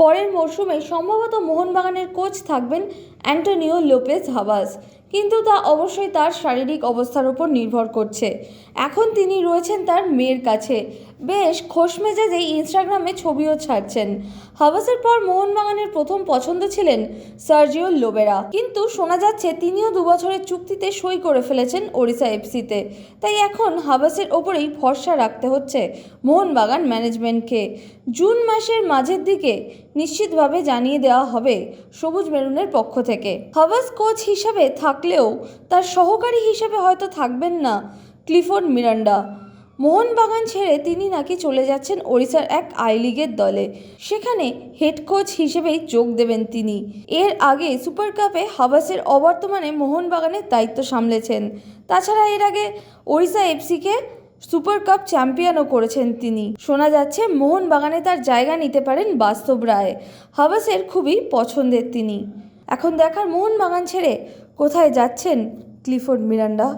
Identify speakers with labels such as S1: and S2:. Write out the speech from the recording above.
S1: পরের মরশুমে সম্ভবত মোহনবাগানের কোচ থাকবেন অ্যান্টনিও লোপেজ হাবাস কিন্তু তা অবশ্যই তার শারীরিক অবস্থার উপর নির্ভর করছে। এখন তিনি রয়েছেন তার মেয়ের কাছে। বেশ খোশ মেজাজেই ইনস্টাগ্রামে ছবিও ছাড়ছেন। হাবাসের পর মোহনবাগানের প্রথম পছন্দ ছিলেন সার্জিও লোবেরা। কিন্তু শোনা যাচ্ছে তিনিও দুবছরের চুক্তিতে সই করে ফেলেছেন ওড়িশা এফসিতে। তাই এখন হাবাসের ওপরেই ভরসা রাখতে হচ্ছে মোহনবাগান ম্যানেজমেন্টকে। জুন মাসের মাঝের দিকে নিশ্চিতভাবে জানিয়ে দেওয়া হবে সবুজ মেরুনের পক্ষ থেকে। হাবাস কোচ হিসাবে থাকলেও তার সহকারী হিসেবে হয়তো থাকবেন না ক্লিফোর্ড মিরান্ডা। মোহনবাগান ছেড়ে তিনি নাকি চলে যাচ্ছেন ওড়িশার এক আই লিগের দলে। সেখানে হেড কোচ হিসেবেই যোগ দেবেন তিনি। এর আগে সুপার কাপে হাবাসের অবর্তমানে মোহনবাগানের দায়িত্ব সামলেছেন। তাছাড়া এর আগে ওড়িশা এফসিকে সুপার কাপ চ্যাম্পিয়নও করেছেন তিনি। শোনা যাচ্ছে, মোহনবাগানে তার জায়গা নিতে পারেন বাস্তব রায়। হাবাসের খুবই পছন্দের তিনি। এখন দেখার মোহনবাগান ছেড়ে কোথায় যাচ্ছেন ক্লিফোর্ড মিরান্ডা?